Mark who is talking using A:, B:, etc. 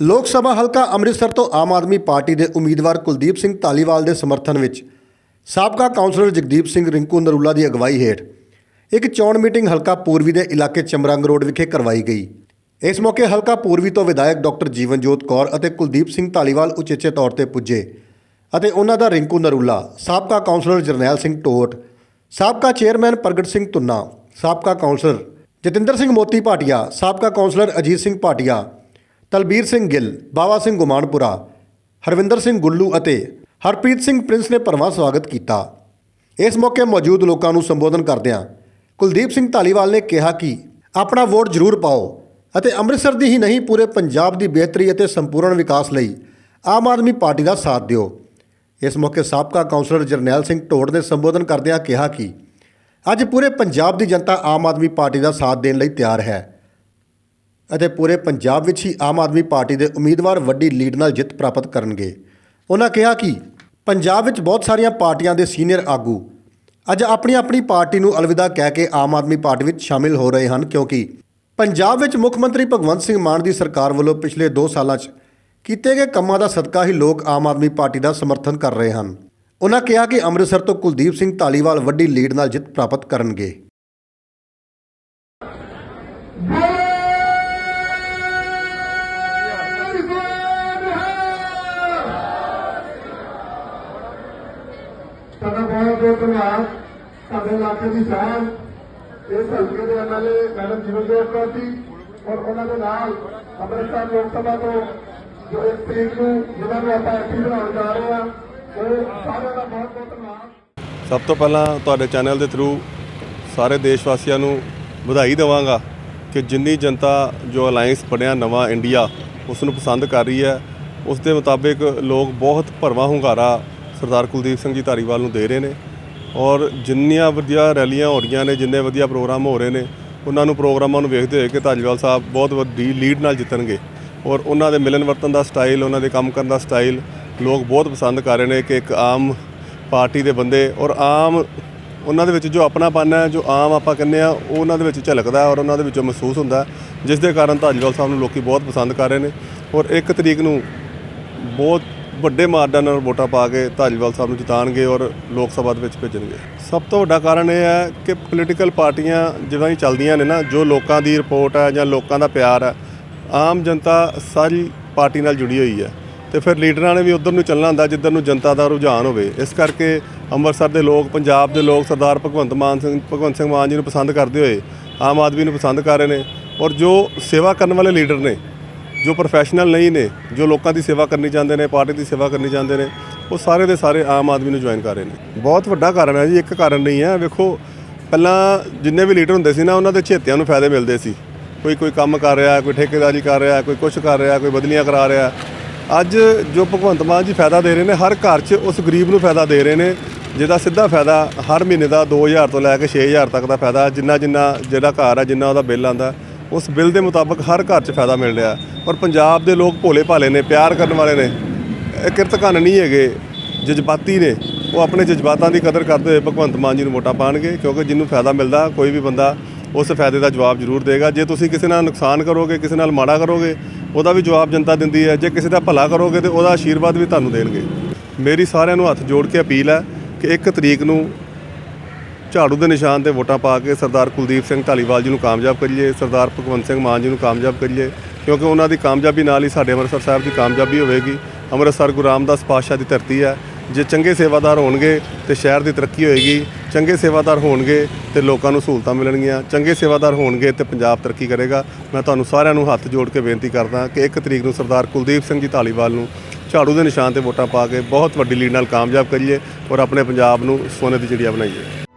A: ਲੋਕ ਸਭਾ ਹਲਕਾ ਅੰਮ੍ਰਿਤਸਰ ਤੋਂ ਆਮ ਆਦਮੀ ਪਾਰਟੀ ਦੇ ਉਮੀਦਵਾਰ ਕੁਲਦੀਪ ਸਿੰਘ ਧਾਲੀਵਾਲ ਦੇ ਸਮਰਥਨ ਵਿੱਚ ਸਾਬਕਾ ਕਾਉਂਸਲਰ ਜਗਦੀਪ ਸਿੰਘ ਰਿੰਕੂ ਨਰੂਲਾ ਦੀ ਅਗਵਾਈ ਹੇਠ ਇੱਕ ਚੋਣ ਮੀਟਿੰਗ ਹਲਕਾ ਪੂਰਬੀ ਦੇ ਇਲਾਕੇ ਚਮਰੰਗ ਰੋਡ ਵਿਖੇ ਕਰਵਾਈ ਗਈ। ਇਸ ਮੌਕੇ ਹਲਕਾ ਪੂਰਬੀ ਤੋਂ ਵਿਧਾਇਕ ਡਾਕਟਰ ਜੀਵਨਜੋਤ ਕੌਰ ਅਤੇ ਕੁਲਦੀਪ ਸਿੰਘ ਧਾਲੀਵਾਲ ਉਚੇਚੇ ਤੌਰ ਤੇ ਪੁੱਜੇ ਅਤੇ ਉਹਨਾਂ ਦਾ ਰਿੰਕੂ ਨਰੂਲਾ, ਸਾਬਕਾ ਕਾਉਂਸਲਰ ਜਰਨੈਲ ਸਿੰਘ ਟੋਟ, ਸਾਬਕਾ ਚੇਅਰਮੈਨ ਪ੍ਰਗਟ ਸਿੰਘ ਤੁੰਨਾ ਸਾਬਕਾ ਕਾਉਂਸਲਰ ਜਤਿੰਦਰ ਸਿੰਘ ਮੋਤੀ ਭਾਟੀਆ, ਸਾਬਕਾ ਕਾਉਂਸਲਰ ਅਜੀਤ ਸਿੰਘ ਭਾਟੀਆ ਤਲਬੀਰ ਸਿੰਘ ਗਿੱਲ, ਬਾਵਾ ਸਿੰਘ ਗੁਮਾਨਪੁਰਾ, ਹਰਵਿੰਦਰ ਸਿੰਘ ਗੁੱਲੂ ਅਤੇ ਹਰਪ੍ਰੀਤ ਸਿੰਘ ਪ੍ਰਿੰਸ ਨੇ ਭਰਵਾਂ ਸਵਾਗਤ ਕੀਤਾ। ਇਸ ਮੌਕੇ ਮੌਜੂਦ ਲੋਕਾਂ ਨੂੰ ਸੰਬੋਧਨ ਕਰਦਿਆਂ ਕੁਲਦੀਪ ਸਿੰਘ ਧਾਲੀਵਾਲ ਨੇ ਕਿਹਾ ਕਿ ਆਪਣਾ ਵੋਟ ਜ਼ਰੂਰ ਪਾਓ ਅਤੇ ਅੰਮ੍ਰਿਤਸਰ ਦੀ ਹੀ ਨਹੀਂ, ਪੂਰੇ ਪੰਜਾਬ ਦੀ ਬਿਹਤਰੀ ਅਤੇ ਸੰਪੂਰਨ ਵਿਕਾਸ ਲਈ ਆਮ ਆਦਮੀ ਪਾਰਟੀ ਦਾ ਸਾਥ ਦਿਓ। ਇਸ ਮੌਕੇ ਸਾਬਕਾ ਕਾਉਂਸਲਰ ਜਰਨੈਲ ਸਿੰਘ ਢੋੜ ਨੇ ਸੰਬੋਧਨ ਕਰਦਿਆਂ ਕਿਹਾ ਕਿ ਅੱਜ ਪੂਰੇ ਪੰਜਾਬ ਦੀ ਜਨਤਾ ਆਮ ਆਦਮੀ ਪਾਰਟੀ ਦਾ ਸਾਥ ਦੇਣ ਲਈ ਤਿਆਰ ਹੈ। ਅਤੇ ਪੂਰੇ ਪੰਜਾਬ ਵਿੱਚ ਹੀ ਆਮ ਆਦਮੀ ਪਾਰਟੀ ਦੇ ਉਮੀਦਵਾਰ ਵੱਡੀ ਲੀਡ ਨਾਲ ਜਿੱਤ ਪ੍ਰਾਪਤ ਕਰਨਗੇ। ਉਹਨਾਂ ਕਿਹਾ ਕਿ ਪੰਜਾਬ ਵਿੱਚ ਬਹੁਤ ਸਾਰੀਆਂ ਪਾਰਟੀਆਂ ਦੇ ਸੀਨੀਅਰ ਆਗੂ ਅੱਜ ਆਪਣੀ ਆਪਣੀ ਪਾਰਟੀ ਨੂੰ ਅਲਵਿਦਾ ਕਹਿ ਕੇ ਆਮ ਆਦਮੀ ਪਾਰਟੀ ਵਿੱਚ ਸ਼ਾਮਿਲ ਹੋ ਰਹੇ ਹਨ ਕਿਉਂਕਿ ਪੰਜਾਬ ਵਿੱਚ ਮੁੱਖ ਮੰਤਰੀ ਭਗਵੰਤ ਸਿੰਘ ਮਾਨ ਦੀ ਸਰਕਾਰ ਵੱਲੋਂ ਪਿਛਲੇ 2 ਸਾਲਾਂ 'ਚ ਕੀਤੇ ਗਏ ਕੰਮਾਂ ਦਾ ਸਦਕਾ ਹੀ ਲੋਕ ਆਮ ਆਦਮੀ ਪਾਰਟੀ ਦਾ ਸਮਰਥਨ ਕਰ ਰਹੇ ਹਨ। ਉਹਨਾਂ ਕਿਹਾ ਕਿ ਅੰਮ੍ਰਿਤਸਰ ਤੋਂ ਕੁਲਦੀਪ ਸਿੰਘ ਧਾਲੀਵਾਲ ਵੱਡੀ ਲੀਡ ਨਾਲ ਜਿੱਤ ਪ੍ਰਾਪਤ ਕਰਨਗੇ।
B: ਸਾਡਾ ਬਹੁਤ ਬਹੁਤ ਧੰਨਵਾਦ। ਸਾਡੇ ਇਲਾਕੇ ਦੀ ਸ਼ਾਨ ਇਸ ਹਲਕੇ ਦੇ ਐਮਐਲਏ ਮੈਡਮ ਜੀਵਨਜੋਤ ਕੌਰ ਜੀ ਔਰ ਉਹਨਾਂ ਦੇ ਨਾਲ ਅੰਮ੍ਰਿਤਸਰ ਲੋਕ ਸਭਾ ਤੋਂ ਜੋ ਇਸ ਤਰੀਕ ਨੂੰ ਜਿਹਨਾਂ ਨੂੰ ਆਪਾਂ ਐਮਪੀ ਬਣਾਉਣ ਜਾ ਰਹੇ ਹਾਂ, ਉਹ ਸਾਰਿਆਂ ਦਾ ਬਹੁਤ ਬਹੁਤ ਧੰਨਵਾਦ।
C: ਸਭ ਤੋਂ ਪਹਿਲਾਂ ਤੁਹਾਡੇ ਚੈਨਲ ਦੇ ਥਰੂ ਸਾਰੇ ਦੇਸ਼ ਵਾਸੀਆਂ ਨੂੰ ਵਧਾਈ ਦੇਵਾਂਗਾ ਕਿ ਜਿੰਨੀ ਜਨਤਾ ਜੋ ਅਲਾਈਅੰਸ ਬਣਿਆ ਨਵਾਂ ਇੰਡੀਆ ਉਸ ਨੂੰ ਪਸੰਦ ਕਰ ਰਹੀ ਹੈ। ਉਸ ਦੇ ਮੁਤਾਬਿਕ ਲੋਕ ਬਹੁਤ ਭਰਵਾਂ ਹੁੰਗਾਰਾ ਸਰਦਾਰ ਕੁਲਦੀਪ ਸਿੰਘ ਜੀ ਧਾਰੀਵਾਲ ਨੂੰ ਦੇ ਰਹੇ ਨੇ ਔਰ ਜਿੰਨੀਆਂ ਵਧੀਆ ਰੈਲੀਆਂ ਹੋ ਰਹੀਆਂ ਨੇ, ਜਿੰਨੇ ਵਧੀਆ ਪ੍ਰੋਗਰਾਮ ਹੋ ਰਹੇ ਨੇ, ਉਹਨਾਂ ਨੂੰ ਪ੍ਰੋਗਰਾਮਾਂ ਨੂੰ ਵੇਖਦੇ ਹੋਏ ਕਿ ਧਾਰੀਵਾਲ ਸਾਹਿਬ ਬਹੁਤ ਵੱਡੀ ਲੀਡ ਨਾਲ ਜਿੱਤਣਗੇ। ਔਰ ਉਹਨਾਂ ਦੇ ਮਿਲਨ ਵਰਤਨ ਦਾ ਸਟਾਈਲ ਉਹਨਾਂ ਦੇ ਕੰਮ ਕਰਨ ਦਾ ਸਟਾਈਲ ਲੋਕ ਬਹੁਤ ਪਸੰਦ ਕਰ ਰਹੇ ਨੇ ਕਿ ਇੱਕ ਆਮ ਪਾਰਟੀ ਦੇ ਬੰਦੇ ਔਰ ਆਮ ਉਹਨਾਂ ਦੇ ਵਿੱਚ ਜੋ ਆਪਣਾਪਨ ਹੈ, ਜੋ ਆਮ ਆਪਾਂ ਕਹਿੰਦੇ ਆ ਉਹ ਉਹਨਾਂ ਦੇ ਵਿੱਚ ਝਲਕਦਾ ਔਰ ਉਹਨਾਂ ਦੇ ਵਿੱਚੋਂ ਮਹਿਸੂਸ ਹੁੰਦਾ ਜਿਸ ਦੇ ਕਾਰਨ ਧਾਲੀਵਾਲ ਸਾਹਿਬ ਨੂੰ ਲੋਕੀ ਬਹੁਤ ਪਸੰਦ ਕਰ ਰਹੇ ਨੇ। ਔਰ ਇੱਕ ਤਰੀਕ ਨੂੰ ਬਹੁਤ ਵੱਡੇ ਮਾਰਜਨ ਨਾਲ ਵੋਟਾਂ ਪਾ ਕੇ ਧਾਲੀਵਾਲ ਸਾਹਿਬ ਨੂੰ ਜਿਤਾਣਗੇ ਔਰ ਲੋਕ ਸਭਾ ਦੇ ਵਿੱਚ ਭੇਜਣਗੇ। ਸਭ ਤੋਂ ਵੱਡਾ ਕਾਰਨ ਇਹ ਹੈ ਕਿ ਪੋਲੀਟੀਕਲ ਪਾਰਟੀਆਂ ਜਿਵੇਂ ਹੀ ਚੱਲਦੀਆਂ ਨੇ ਨਾ, ਜੋ ਲੋਕਾਂ ਦੀ ਰਿਪੋਰਟ ਹੈ ਜਾਂ ਲੋਕਾਂ ਦਾ ਪਿਆਰ ਹੈ, ਆਮ ਜਨਤਾ ਸਾਰੀ ਪਾਰਟੀ ਨਾਲ ਜੁੜੀ ਹੋਈ ਹੈ। ਤੇ ਫਿਰ ਲੀਡਰਾਂ ਨੇ ਵੀ ਉਧਰ ਨੂੰ ਚੱਲਣਾ ਹੁੰਦਾ, ਜਿੱਧਰ ਨੂੰ ਜਨਤਾ ਦਾ ਰੁਝਾਨ ਹੋਵੇ। ਇਸ ਕਰਕੇ ਅੰਮ੍ਰਿਤਸਰ ਦੇ ਲੋਕ, ਪੰਜਾਬ ਦੇ ਲੋਕ ਸਰਦਾਰ ਭਗਵੰਤ ਮਾਨ ਸਿੰਘ, ਭਗਵੰਤ ਸਿੰਘ ਮਾਨ ਜੀ ਨੂੰ ਪਸੰਦ ਕਰਦੇ ਹੋਏ ਆਮ ਆਦਮੀ ਨੂੰ ਪਸੰਦ ਕਰ ਰਹੇ ਨੇ। ਔਰ ਜੋ ਸੇਵਾ ਕਰਨ ਵਾਲੇ ਲੀਡਰ ਨੇ ਜੋ ਪ੍ਰੋਫੈਸ਼ਨਲ ਨਹੀਂ ਨੇ, ਜੋ ਲੋਕਾਂ ਦੀ ਸੇਵਾ ਕਰਨੀ ਚਾਹੁੰਦੇ ਨੇ, ਪਾਰਟੀ ਦੀ ਸੇਵਾ ਕਰਨੀ ਚਾਹੁੰਦੇ ਨੇ, ਉਹ ਸਾਰੇ ਦੇ ਸਾਰੇ ਆਮ ਆਦਮੀ ਨੂੰ ਜੁਆਇਨ ਕਰ ਰਹੇ ਨੇ। ਬਹੁਤ ਵੱਡਾ ਕਾਰਨ ਹੈ ਜੀ, ਇੱਕ ਕਾਰਨ ਨਹੀਂ ਹੈ। ਵੇਖੋ, ਪਹਿਲਾਂ ਜਿੰਨੇ ਵੀ ਲੀਡਰ ਹੁੰਦੇ ਸੀ ਨਾ, ਉਹਨਾਂ ਦੇ ਛੇਤਿਆਂ ਨੂੰ ਫਾਇਦੇ ਮਿਲਦੇ ਸੀ। ਕੋਈ ਕੋਈ ਕੰਮ ਕਰ ਰਿਹਾ, ਕੋਈ ਠੇਕੇਦਾਰੀ ਕਰ ਰਿਹਾ, ਕੋਈ ਕੁਛ ਕਰ ਰਿਹਾ, ਕੋਈ ਬਦਲੀਆਂ ਕਰਾ ਰਿਹਾ। ਅੱਜ ਜੋ ਭਗਵੰਤ ਮਾਨ ਜੀ ਫਾਇਦਾ ਦੇ ਰਹੇ ਨੇ, ਹਰ ਘਰ 'ਚ ਉਸ ਗਰੀਬ ਨੂੰ ਫਾਇਦਾ ਦੇ ਰਹੇ ਨੇ, ਜਿਹਦਾ ਸਿੱਧਾ ਫਾਇਦਾ ਹਰ ਮਹੀਨੇ ਦਾ 2000 ਤੋਂ ਲੈ ਕੇ 6000 ਤੱਕ ਦਾ ਫਾਇਦਾ ਜਿੰਨਾ ਜਿੰਨਾ ਜਿਹੜਾ ਘਰ ਹੈ ਜਿੰਨਾ ਉਹਦਾ ਬਿੱਲ ਆਂਦਾ ਉਸ ਬਿੱਲ ਦੇ ਮੁਤਾਬਕ ਹਰ ਘਰ 'ਚ ਫਾਇਦਾ ਮਿਲ ਰਿਹਾ। ਔਰ ਪੰਜਾਬ ਦੇ ਲੋਕ ਭੋਲੇ ਭਾਲੇ ਨੇ, ਪਿਆਰ ਕਰਨ ਵਾਲੇ ਨੇ, ਇਹ ਕਿਰਤਕਨ ਨਹੀਂ ਹੈਗੇ, ਜਜ਼ਬਾਤੀ ਨੇ। ਉਹ ਆਪਣੇ ਜਜ਼ਬਾਤਾਂ ਦੀ ਕਦਰ ਕਰਦੇ ਹੋਏ ਭਗਵੰਤ ਮਾਨ ਜੀ ਨੂੰ ਵੋਟਾਂ ਪਾਣਗੇ, ਕਿਉਂਕਿ ਜਿਹਨੂੰ ਫਾਇਦਾ ਮਿਲਦਾ, ਕੋਈ ਵੀ ਬੰਦਾ ਉਸ ਫਾਇਦੇ ਦਾ ਜਵਾਬ ਜ਼ਰੂਰ ਦੇਗਾ। ਜੇ ਤੁਸੀਂ ਕਿਸੇ ਨਾਲ ਨੁਕਸਾਨ ਕਰੋਗੇ, ਕਿਸੇ ਨਾਲ ਮਾੜਾ ਕਰੋਗੇ, ਉਹਦਾ ਵੀ ਜਵਾਬ ਜਨਤਾ ਦਿੰਦੀ ਹੈ। ਜੇ ਕਿਸੇ ਦਾ ਭਲਾ ਕਰੋਗੇ, ਤੇ ਉਹਦਾ ਆਸ਼ੀਰਵਾਦ ਵੀ ਤੁਹਾਨੂੰ ਦੇਣਗੇ। ਮੇਰੀ ਸਾਰਿਆਂ ਨੂੰ ਹੱਥ ਜੋੜ ਕੇ ਅਪੀਲ ਹੈ ਕਿ ਇੱਕ ਤਰੀਕ ਨੂੰ ਝਾੜੂ ਦੇ ਨਿਸ਼ਾਨ ਤੇ ਵੋਟਾਂ ਪਾ ਕੇ ਸਰਦਾਰ ਕੁਲਦੀਪ ਸਿੰਘ ਢਾਲੀਵਾਲ ਜੀ ਨੂੰ ਕਾਮਯਾਬ ਕਰੀਏ, ਸਰਦਾਰ ਭਗਵੰਤ ਸਿੰਘ ਮਾਨ ਜੀ ਨੂੰ ਕਾਮਯਾਬ ਕਰੀਏ, ਕਿਉਂਕਿ ਉਹਨਾਂ ਦੀ ਕਾਮਯਾਬੀ ਨਾਲ ਹੀ ਸਾਡੇ ਅੰਮ੍ਰਿਤਸਰ ਸਾਹਿਬ ਦੀ ਕਾਮਯਾਬੀ ਹੋਵੇਗੀ। ਅੰਮ੍ਰਿਤਸਰ ਗੁਰੂ ਰਾਮਦਾਸ ਪਾਤਸ਼ਾਹ ਦੀ ਧਰਤੀ ਹੈ। ਜੇ ਚੰਗੇ ਸੇਵਾਦਾਰ ਹੋਣਗੇ ਤੇ ਸ਼ਹਿਰ ਦੀ ਤਰੱਕੀ ਹੋਏਗੀ। ਚੰਗੇ ਸੇਵਾਦਾਰ ਹੋਣਗੇ ਤੇ ਲੋਕਾਂ ਨੂੰ ਸਹੂਲਤਾਂ ਮਿਲਣਗੀਆਂ। ਚੰਗੇ ਸੇਵਾਦਾਰ ਹੋਣਗੇ ਤੇ ਪੰਜਾਬ ਤਰੱਕੀ ਕਰੇਗਾ। ਮੈਂ ਤੁਹਾਨੂੰ ਸਾਰਿਆਂ ਨੂੰ ਹੱਥ ਜੋੜ ਕੇ ਬੇਨਤੀ ਕਰਦਾ ਕਿ ਇੱਕ ਤਰੀਕ ਨੂੰ ਸਰਦਾਰ ਕੁਲਦੀਪ ਸਿੰਘ ਜੀ ਢਾਲੀਵਾਲ ਨੂੰ ਝਾੜੂ ਦੇ ਨਿਸ਼ਾਨ ਤੇ ਵੋਟਾਂ ਪਾ ਕੇ ਬਹੁਤ ਵੱਡੀ ਲੀਡ ਨਾਲ ਕਾਮਯਾਬ ਕਰੀਏ ਔਰ ਆਪਣੇ ਪੰਜਾਬ ਨੂੰ ਸੋਨੇ ਦੀ ਚਿੜੀਆ ਬਣਾਈਏ।